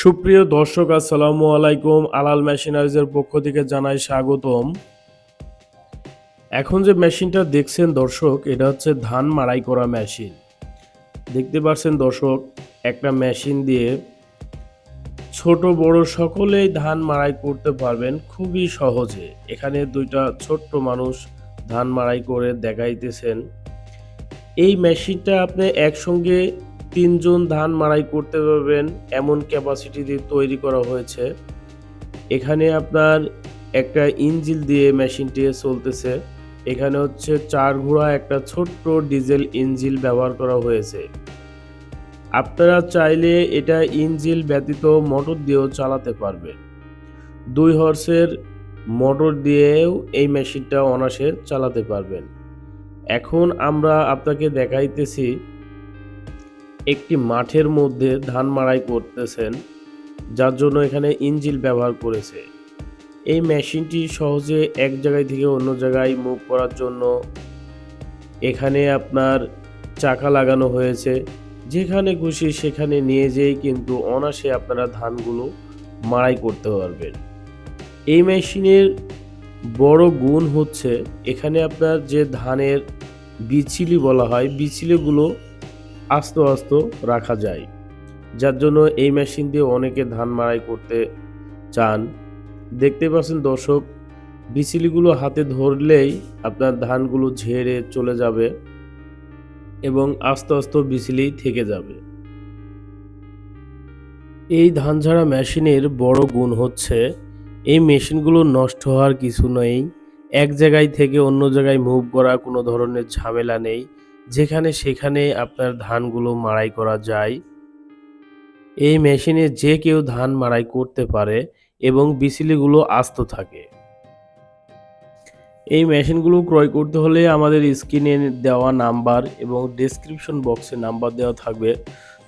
সুপ্রিয় দর্শক, আসসালামু আলাইকুম। আলাল মেশিনারিজের পক্ষ থেকে জানাই স্বাগতম। এখন যে মেশিনটা দেখছেন দর্শক, এটা হচ্ছে ধান মাড়াই করা মেশিন। দেখতে পাচ্ছেন দর্শক, একটা মেশিন দিয়ে ছোট, বড় সকলেই ধান মাড়াই করতে পারবেন খুবই সহজে। এখানে দুইটা ছোট্ট মানুষ ধান মাড়াই করে দেখাইতেছেন। এই মেশিনটা আপনি একসঙ্গে তিনজন ধান মাড়াই করতে পারবেন, এমন ক্যাপাসিটি দিয়ে তৈরি করা হয়েছে। এখানে আপনার একটা ইঞ্জিল দিয়ে মেশিনটি চলতেছে। এখানে হচ্ছে চার ঘোড়া একটা ছোট্ট ডিজেল ইঞ্জিল ব্যবহার করা হয়েছে। আপনারা চাইলে এটা ইঞ্জিল ব্যতীত মোটর দিয়েও চালাতে পারবেন। দুই হর্সের মোটর দিয়েও এই মেশিনটা অনাসে চালাতে পারবেন। এখন আমরা আপনাকে দেখাইতেছি একটি মাঠের মধ্যে ধান মাড়াই করতেছেন, যার জন্য এখানে ইঞ্জিল ব্যবহার করেছে। এই মেশিনটি সহজে এক জায়গায় থেকে অন্য জায়গায় মুভ করার জন্য এখানে আপনার চাকা লাগানো হয়েছে। যেখানে খুশি সেখানে নিয়ে যেয়ে কিন্তু অনাসে আপনারা ধানগুলো মাড়াই করতে পারবেন। এই মেশিনের বড় গুণ হচ্ছে, এখানে আপনার যে ধানের বিচিলি বলা হয় বিচিলিগুলো আস্তে আস্ত রাখা যায়। যার জন্য এই মেশিন দিয়ে অনেকে ধান মাড়াই করতে চান। দেখতে পাচ্ছেন দর্শক বিচিলিগুলো হাতে ধরলেই আপনার ধানগুলো ঝেড়ে চলে যাবে এবং আস্তে আস্তে বিচিলি থেকে যাবে। এই ধান ঝাড়া মেশিনের বড় গুণ হচ্ছে, এই মেশিনগুলো নষ্ট হওয়ার কিছু নেই। এক জায়গায় থেকে অন্য জায়গায় মুভ করা কোনো ধরনের ঝামেলা নেই। যেখানে সেখানে আপনার ধানগুলো মাড়াই করা যায়। এই মেশিনে যে কেউ ধান মাড়াই করতে পারে এবং বিচিলিগুলো আস্ত থাকে। এই মেশিনগুলো ক্রয় করতে হলে আমাদের স্ক্রিনে দেওয়া নাম্বার এবং ডেসক্রিপশন বক্সে নাম্বার দেওয়া থাকবে।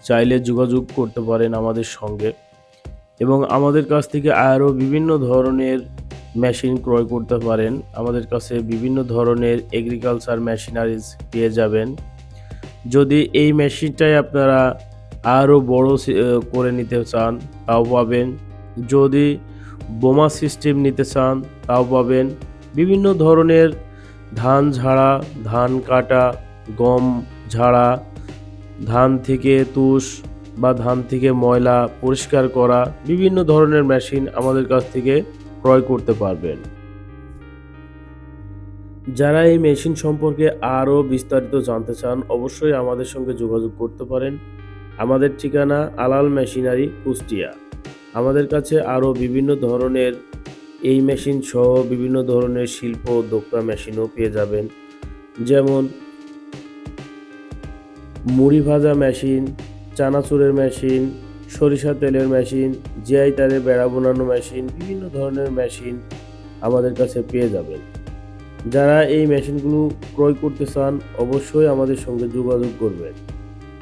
চাইলে যোগাযোগ করতে পারেন আমাদের সঙ্গে। এবং আমাদের কাছ থেকে আরও বিভিন্ন ধরনের মেশিন ক্রয় করতে পারেন। আমাদের কাছে বিভিন্ন ধরনের এগ্রিকালচার মেশিনারিজ পেয়ে যাবেন। যদি এই মেশিনটাই আপনারা আরও বড় করে নিতে চান, তাও পাবেন। যদি বোমা সিস্টেম নিতে চান, তাও পাবেন। বিভিন্ন ধরনের ধান ঝাড়া, ধান কাটা, গম ঝাড়া, ধান থেকে তুষ বা ধান থেকে ময়লা পরিষ্কার করা, বিভিন্ন ধরনের মেশিন আমাদের কাছ থেকে ক্রয় করতে পারবেন। যারা এই মেশিন সম্পর্কে আরও বিস্তারিত জানতে চান, অবশ্যই আমাদের সঙ্গে যোগাযোগ করতে পারেন। আমাদের ঠিকানা আলাল মেশিনারি, কুষ্টিয়া। আমাদের কাছে আরও বিভিন্ন ধরনের এই মেশিন সহ বিভিন্ন ধরনের শিল্প উদ্যোক্তা মেশিনও পেয়ে যাবেন। যেমন মুড়ি ভাজা মেশিন, চানাচুরের মেশিন, সরিষা তেলের মেশিন জিআই তারের বেড়া বোনানো মেশিন, বিভিন্ন ধরনের মেশিন আমাদের কাছে পেয়ে যাবেন। যারা এই মেশিনগুলো ক্রয় করতে চান, অবশ্যই আমাদের সঙ্গে যোগাযোগ করবেন।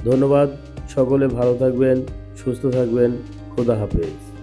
ধন্যবাদ, সকলে ভালো থাকবেন, সুস্থ থাকবেন, খোদা হাফেজ।